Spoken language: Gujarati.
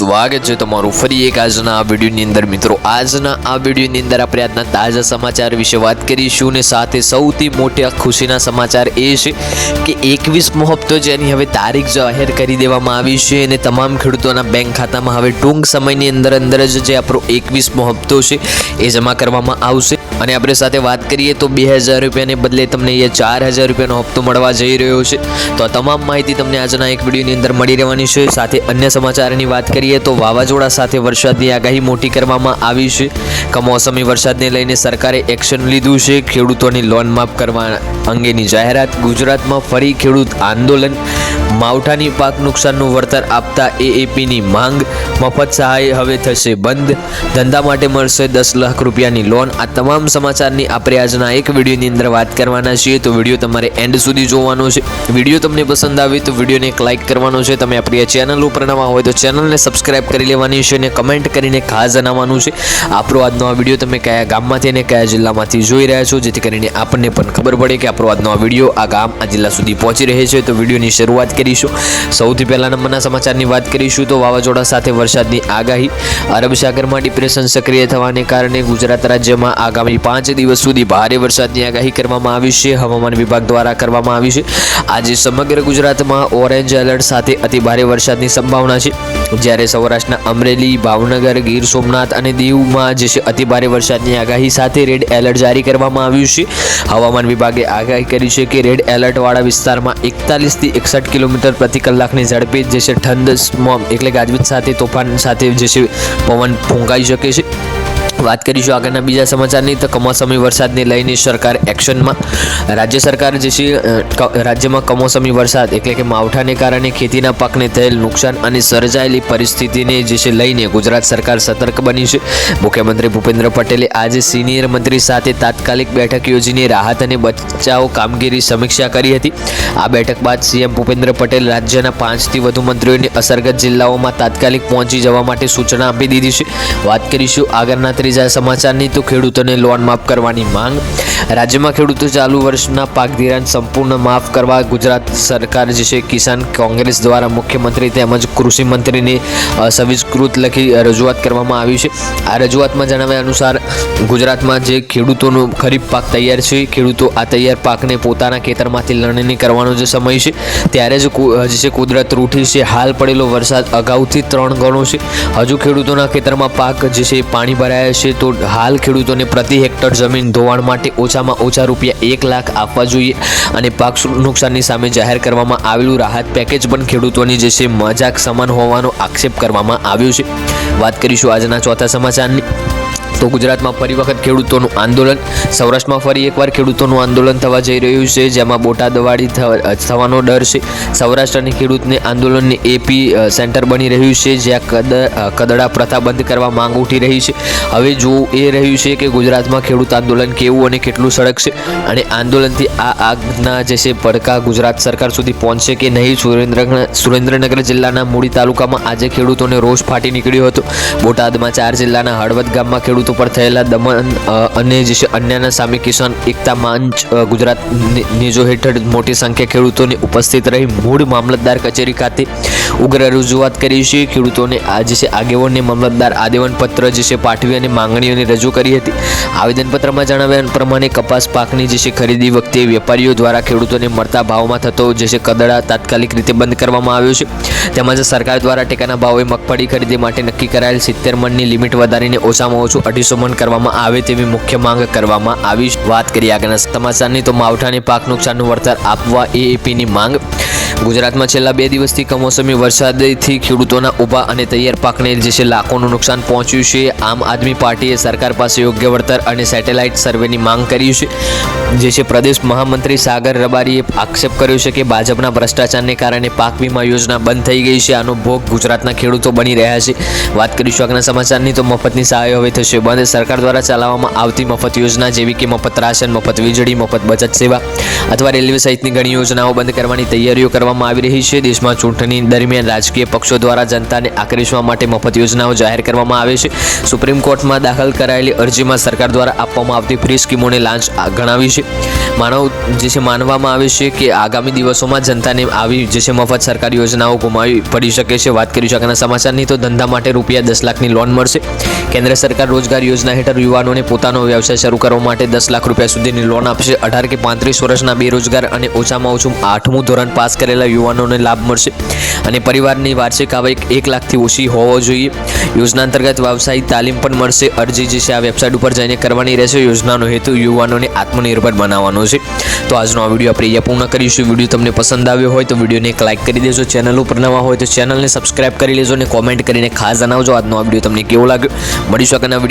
સ્વાગત છે તમારું ફરી એક આજના આ વિડીયોની અંદર. મિત્રો, આજના આ વિડીયોની અંદર આપણે આજના તાજા સમાચાર વિશે વાત કરીશું ને સાથે સૌથી મોટા ખુશીના સમાચાર એ છે કે એકવીસમો હપ્તો જેની હવે તારીખ જાહેર કરી દેવામાં આવી છે અને તમામ ખેડૂતોના બેંક ખાતામાં હવે ટૂંક સમયની અંદર અંદર જ જે આપણો એકવીસમો હપ્તો છે એ જમા કરવામાં આવશે. અને આપણે સાથે વાત કરીએ તો બે હજાર રૂપિયાને બદલે તમને એ ચાર હજાર રૂપિયાનો હપ્તો મળવા જઈ રહ્યો છે. તો આ તમામ માહિતી તમને આજના એક વિડીયોની અંદર મળી રહેવાની છે. સાથે અન્ય સમાચારની વાત કરીએ તો વાવાઝોડા સાથે વરસાદની આગાહી મોટી કરવામાં આવી છે. કમોસમી વરસાદને લઈને સરકારે એક્શન લીધું છે. ખેડૂતોની લોન માફ કરવા અંગેની જાહેરાત, ગુજરાતમાં ફરી ખેડૂત આંદોલન, માવઠાની પાક નુકસાનનું વળતર આપતા એએપીની માંગ, મફત સહાય હવે થશે બંધ, ધંધા માટે મળશે દસ લાખ રૂપિયાની લોન, આ તમામ સમાચારની આપણે આજના એક વિડીયોની અંદર વાત કરવાના છીએ. તો વીડિયો તમારે એન્ડ સુધી જોવાનો છે. વીડિયો તમને પસંદ આવે તો વિડીયોને એક લાઇક કરવાનો છે. તમે આપણી આ ચેનલ ઉપર નવા હોય તો ચેનલને સબસ્ક્રાઇબ કરી લેવાની છે અને કમેન્ટ કરીને ખાસ જણાવવાનું છે. આપણો આજનો આ વીડિયો તમે કયા ગામમાંથી અને કયા જિલ્લામાંથી જોઈ રહ્યા છો, જેથી કરીને આપણને પણ ખબર પડે કે આપણો આજનો આ વીડિયો આ ગામ, આ જિલ્લા સુધી પહોંચી રહે છે. તો વિડીયોની શરૂઆત કરીશું. સૌથી પહેલા નંબરના સમાચારની વાત કરીશું. તો વાવાઝોડા સાથે વરસાદની આગાહી. અરબ સાગરમાં ડિપ્રેશન સક્રિય થવાને કારણે ગુજરાત રાજ્યમાં આગામી પાંચ દિવસ સુધી ભારે વરસાદની આગાહી કરવામાં આવી છે. હવામાન વિભાગ દ્વારા કરવામાં આવી છે. આજે સમગ્ર ગુજરાતમાં ઓરેન્જ એલર્ટ સાથે અતિ ભારે વરસાદની સંભાવના છે. જ્યારે સૌરાષ્ટ્રના અમરેલી, ભાવનગર, ગીર સોમનાથ અને દીવમાં જે છે અતિ ભારે વરસાદની આગાહી સાથે રેડ એલર્ટ જારી કરવામાં આવ્યું છે. હવામાન વિભાગે આગાહી કરી છે કે રેડ એલર્ટવાળા વિસ્તારમાં એકતાલીસથી એકસઠ કિલોમીટર પ્રતિ કલાકની ઝડપે જે છે ઠંડ સ્મોમ એટલે ગાજવીજ સાથે, તોફાન સાથે જે છે પવન ફૂંકાઈ શકે છે. વાત કરીશું આગળના બીજા સમાચારની. તો કમોસમી વરસાદને લઈને સરકાર એક્શનમાં. રાજ્ય સરકાર જે છે રાજ્યમાં કમોસમી વરસાદ એટલે કે માવઠાને કારણે ખેતીના પાકને થયેલ નુકસાન અને સર્જાયેલી પરિસ્થિતિને જે છે, લઈને ગુજરાત સરકાર સતર્ક બની છે. મુખ્યમંત્રી ભૂપેન્દ્ર પટેલે આજે સિનિયર મંત્રી સાથે તાત્કાલિક બેઠક યોજીને રાહત અને બચાવ કામગીરી સમીક્ષા કરી હતી. આ બેઠક બાદ સીએમ ભૂપેન્દ્ર પટેલ રાજ્યના પાંચથી વધુ મંત્રીઓને અસરગ્રસ્ત જિલ્લાઓમાં તાત્કાલિક પહોંચી જવા માટે સૂચના આપી દીધી છે. વાત કરીશું આગળના ત્રીજા સમાચારની, તો ખેડૂતોને લોન માફ કરવાની માંગ. રાજ્યમાં ખેડૂતો ચાલુ વર્ષના પાક ધિરાણ સંપૂર્ણ માફ કરવા ગુજરાત સરકાર જે છે, કિસાન કોંગ્રેસ દ્વારા મુખ્યમંત્રી તેમજ કૃષિ મંત્રીને સવિસ્કૃત લખી રજૂઆત કરવામાં આવી છે. આ રજૂઆતમાં જણાવ્યા અનુસાર, ગુજરાતમાં જે ખેડૂતોનો ખરીફ પાક તૈયાર છે, ખેડૂતો આ તૈયાર પાકને પોતાના ખેતરમાંથી લણણી કરવાનો જે સમય છે, ત્યારે જ જે છે, કુદરત રૂઠી છે. હાલ પડેલો વરસાદ અગાઉથી ત્રણ ગણો છે. હજુ ખેડૂતોના ખેતરમાં પાક જે છે, પાણી ભરાયા છે તો હાલ ખેડૂતોને પ્રતિ હેક્ટર જમીન ધોવાણ માટે ઓછામાં ઓછા રૂપિયા એક લાખ આપવા જોઈએ અને પાક નુકસાનની સામે જાહેર કરવામાં આવેલું રાહત પેકેજ પણ ખેડૂતોની જે છે મજાક સમાન હોવાનો આક્ષેપ કરવામાં આવ્યો છે. વાત કરીશું આજના ચોથા સમાચારની. તો ગુજરાતમાં ફરી વખત ખેડૂતોનું આંદોલન. સૌરાષ્ટ્રમાં ફરી એકવાર ખેડૂતોનું આંદોલન થવા જઈ રહ્યું છે, જેમાં બોટાદવાડી થવાનો ડર છે. સૌરાષ્ટ્રની ખેડૂતને આંદોલનની એપી સેન્ટર બની રહ્યું છે, જ્યાં કદ કદડા પ્રથા બંધ કરવા માંગ ઉઠી રહી છે. હવે જોવું એ રહ્યું છે કે ગુજરાતમાં ખેડૂત આંદોલન કેવું અને કેટલું સળગશે અને આંદોલનથી આ આગના જે છે પડકા ગુજરાત સરકાર સુધી પહોંચશે કે નહીં, સુરેન્દ્રનગર સુરેન્દ્રનગર જિલ્લાના મૂડી તાલુકામાં આજે ખેડૂતોને રોષ ફાટી નીકળ્યો હતો. બોટાદમાં ચાર જિલ્લાના હળવદ ગામમાં ખેડૂતો પર થયેલા દમન અને જે છે અન્યના સામે કિસાન એકતા મંચ ગુજરાત નેજો હેઠળ મોટી સંખ્યા ખેડૂતોને ઉપસ્થિત રહી. મૂળ મામલતદાર કચેરી ખાતે ઉગ્ર રજૂઆત કરી છે. ખેડૂતોને આ જે છે આગેવાનને મામલતદાર આદેવન પત્ર જે છે પાઠવી અને માંગણીઓને રજૂ કરી હતી. આવેદનપત્રમાં જણાવ્યા પ્રમાણે કપાસ પાકની જે છે ખરીદી વખતે વેપારીઓ દ્વારા ખેડૂતોને મળતા ભાવમાં થતો જે છે કદડા તાત્કાલિક રીતે બંધ કરવામાં આવ્યો છે. તેમજ સરકાર દ્વારા ટેકાના ભાવે મગફળી ખરીદી માટે નક્કી કરાયેલ સિત્તેર મણની લિમિટ વધારીને ઓછામાં ઓછું અઢીસો મન કરવામાં આવે તેવી મુખ્ય માંગ કરવામાં આવી. વાત કરી આગળના સમાચારની, તો માવઠાની પાક નુકસાનનું વળતર આપવા એએપીની માંગ. ગુજરાતમાં છેલ્લા બે દિવસથી કમોસમી વરસાદથી ખેડૂતોના ઊભા અને તૈયાર પાકને જે છે લાખોનું નુકસાન પહોંચ્યું છે. આમ આદમી પાર્ટીએ સરકાર પાસે યોગ્ય વળતર અને સેટેલાઇટ સર્વેની માંગ કરી છે, જે છે પ્રદેશ મહામંત્રી સાગર રબારીએ આક્ષેપ કર્યો છે કે ભાજપના ભ્રષ્ટાચારને કારણે પાક વીમા યોજના બંધ થઈ ગઈ છે. આનો ભોગ ગુજરાતના ખેડૂતો બની રહ્યા છે. વાત કરીશું આગળના સમાચારની, તો મફતની સહાય હવે થશે. રહેશે બંધ સરકાર દ્વારા ચલાવવામાં આવતી મફત યોજના જેવી કે મફત રાશન, મફત વીજળી, મફત બચત સેવા અથવા રેલવે સહિતની ઘણી યોજનાઓ બંધ કરવાની તૈયારીઓ કરવામાં આવી રહી છે. દેશમાં ચૂંટણી દરમિયાન રાજકીય પક્ષો દ્વારા જનતાને આકર્ષવા માટે મફત યોજનાઓ જાહેર કરવામાં આવે છે. સુપ્રીમ કોર્ટમાં દાખલ કરાયેલી અરજીમાં સરકાર દ્વારા આપવામાં આવતી ફ્રી સ્કીમોને લાંચ ગણાવી છે. માનવ, જે છે, માનવામાં આવે છે કે આગામી દિવસોમાં જનતાને આવી, જે છે, મફત સરકારી યોજનાઓ ગુમાવી પડી શકે છે. વાત કરી શકવાના સમાચારની. તો ધંધા માટે રૂપિયા દસ લાખની લોન મળશે. કેન્દ્ર સરકાર રોજગાર યોજના હેઠળ યુવાનોને પોતાનો વ્યવસાય શરૂ કરવા માટે દસ લાખ રૂપિયા સુધીની લોન આપશે. અઢાર કે પાંત્રીસ વર્ષના બેરોજગાર અને ઓછામાં ઓછું આઠમું ધોરણ પાસ કરેલા યુવાનોને લાભ મળશે. અને પરિવારની વાર્ષિક આવક એક લાખથી ઓછી હોવો જોઈએ. યોજના અંતર્ગત વ્યવસાયિક તાલીમ પણ મળશે. અરજી જે છે આ વેબસાઇટ ઉપર જઈને કરવાની રહેશે. યોજનાનો હેતુ યુવાનોને આત્મનિર્ભર બનાવવાનો છે. તો આજનો આ વીડિયો આપણે અહીંયા પૂર્ણ કરીશું. વીડિયો તમને પસંદ આવ્યો હોય તો વિડીયોને એક લાઇક કરી દેજો. ચેનલ ઉપર નવા હોય તો ચેનલને સબસ્ક્રાઇબ કરી લેજો અને કોમેન્ટ કરીને ખાસ જણાવજો. આજનો આ વીડિયો તમને કેવો લાગ્યો? મળીશું આગળના